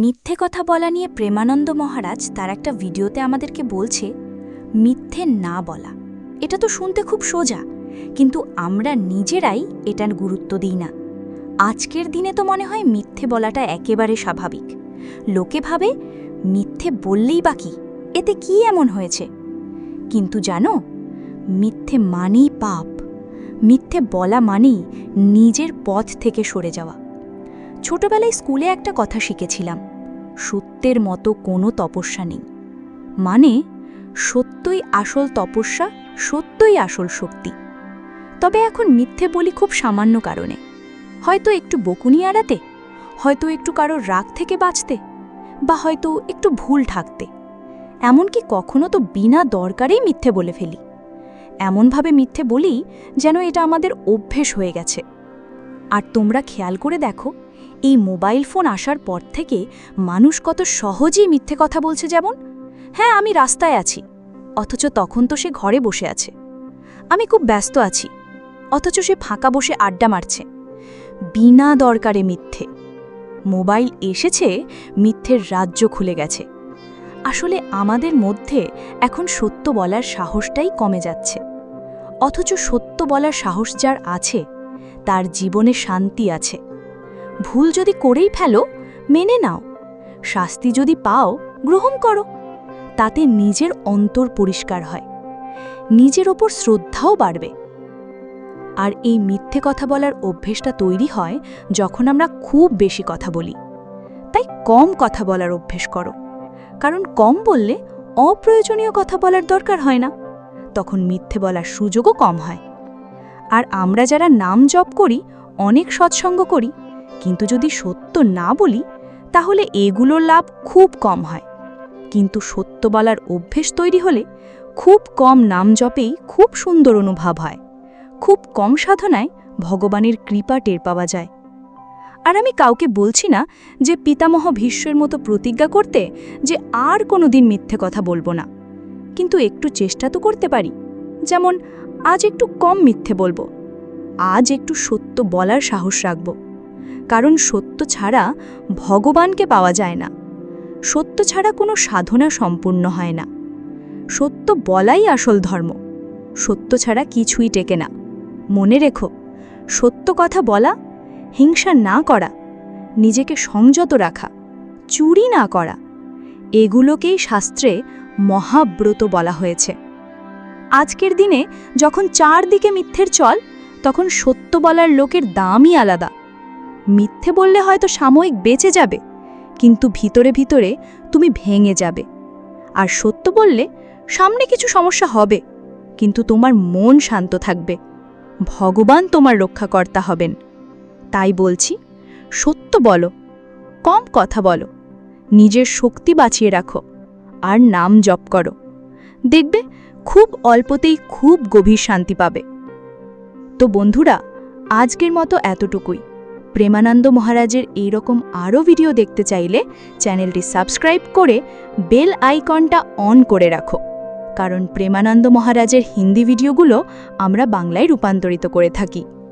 মিথ্যে কথা বলা নিয়ে প্রেমানন্দ মহারাজ তার একটা ভিডিওতে আমাদেরকে বলছে, মিথ্যে না বলা। এটা তো শুনতে খুব সোজা, কিন্তু আমরা নিজেরাই এটার গুরুত্ব দিই না। আজকের দিনে তো মনে হয় মিথ্যে বলাটা একেবারে স্বাভাবিক। লোকে ভাবে, মিথ্যে বললেই বাকি এতে কি এমন হয়েছে? কিন্তু জানো, মিথ্যে মানেই পাপ। মিথ্যে বলা মানেই নিজের পথ থেকে সরে যাওয়া। ছোটবেলায় স্কুলে একটা কথা শিখেছিলাম, সত্যের মতো কোনো তপস্যা নেই। মানে সত্যই আসল তপস্যা, সত্যই আসল শক্তি। তবে এখন মিথ্যে বলি খুব সামান্য কারণে। হয়তো একটু বকুনি এড়াতে, হয়তো একটু কারোর রাগ থেকে বাঁচতে, বা হয়তো একটু ভুল ঠাকতে। এমনকি কখনো তো বিনা দরকারেই মিথ্যে বলে ফেলি। এমনভাবে মিথ্যে বলি যেন এটা আমাদের অভ্যেস হয়ে গেছে। আর তোমরা খেয়াল করে দেখো এই মোবাইল ফোন আসার পর থেকে মানুষ কত সহজেই মিথ্যে কথা বলছে যেমন হ্যাঁ আমি রাস্তায় আছি, অথচ তখন তো সে ঘরে বসে আছে। আমি খুব ব্যস্ত আছি, অথচ সে ফাঁকা বসে আড্ডা মারছে। বিনা দরকারে মিথ্যে। মোবাইল এসেছে, মিথ্যের রাজ্য খুলে গেছে। আসলে আমাদের মধ্যে এখন সত্য বলার সাহসটাই কমে যাচ্ছে। অথচ সত্য বলার সাহস যার আছে, তার জীবনে শান্তি আছে। ভুল যদি করেই ফেলো, মেনে নাও। শাস্তি যদি পাও, গ্রহণ করো। তাতে নিজের অন্তর পরিষ্কার হয়। নিজের ওপর শ্রদ্ধাও বাড়বে। আর এই মিথ্যে কথা বলার অভ্যেসটা তৈরি হয় যখন আমরা খুব বেশি কথা বলি। তাই কম কথা বলার অভ্যেস করো। কারণ কম বললে অপ্রয়োজনীয় কথা বলার দরকার হয় না। তখন মিথ্যে বলার সুযোগও কম হয়। আর আমরা যারা নাম জপ করি, অনেক সৎসঙ্গ করি কিন্তু যদি সত্য না বলি, তাহলে এগুলোর লাভ খুব কম হয়। কিন্তু সত্য বলার অভ্যেস তৈরি হলে খুব কম নাম জপেই খুব সুন্দর অনুভব হয়। খুব কম সাধনায় ভগবানের কৃপা টের পাওয়া যায়। আর আমি কাউকে বলছি না যে পিতামহ ভীষ্মের মতো প্রতিজ্ঞা করতে যে আর কোনো দিন মিথ্যে কথা বলব না। কিন্তু একটু চেষ্টা তো করতে পারি। যেমন, আজ একটু কম মিথ্যে বলব। আজ একটু সত্য বলার সাহস রাখব। কারণ সত্য ছাড়া ভগবানকে পাওয়া যায় না। সত্য ছাড়া কোনো সাধনা সম্পূর্ণ হয় না। সত্য বলাই আসল ধর্ম। সত্য ছাড়া কিছুই টেকে না। মনে রেখো, সত্য কথা বলা, হিংসা না করা, নিজেকে সংযত রাখা, চুরি না করা, এগুলোকেই শাস্ত্রে মহাব্রত বলা হয়েছে। আজকের দিনে যখন চারদিকে মিথ্যের চল, তখন সত্য বলার লোকের দামই আলাদা। মিথ্যে বললে হয়তো সাময়িক বেঁচে যাবে, কিন্তু ভিতরে ভিতরে তুমি ভেঙে যাবে। আর সত্য বললে সামনে কিছু সমস্যা হবে, কিন্তু তোমার মন শান্ত থাকবে। ভগবান তোমার রক্ষাকর্তা হবেন। তাই বলছি, সত্য বলো, কম কথা বলো, নিজের শক্তি বাঁচিয়ে রাখো, আর নাম জপ করো। দেখবে খুব অল্পতেই খুব গভীর শান্তি পাবে। তো বন্ধুরা, আজকের মতো এতটুকুই। প্রেমানন্দ মহারাজের এইরকম আরও ভিডিও দেখতে চাইলে চ্যানেলটি সাবস্ক্রাইব করে বেল আইকনটা অন করে রাখো। কারণ প্রেমানন্দ মহারাজের হিন্দি ভিডিওগুলো আমরা বাংলায় রূপান্তরিত করে থাকি।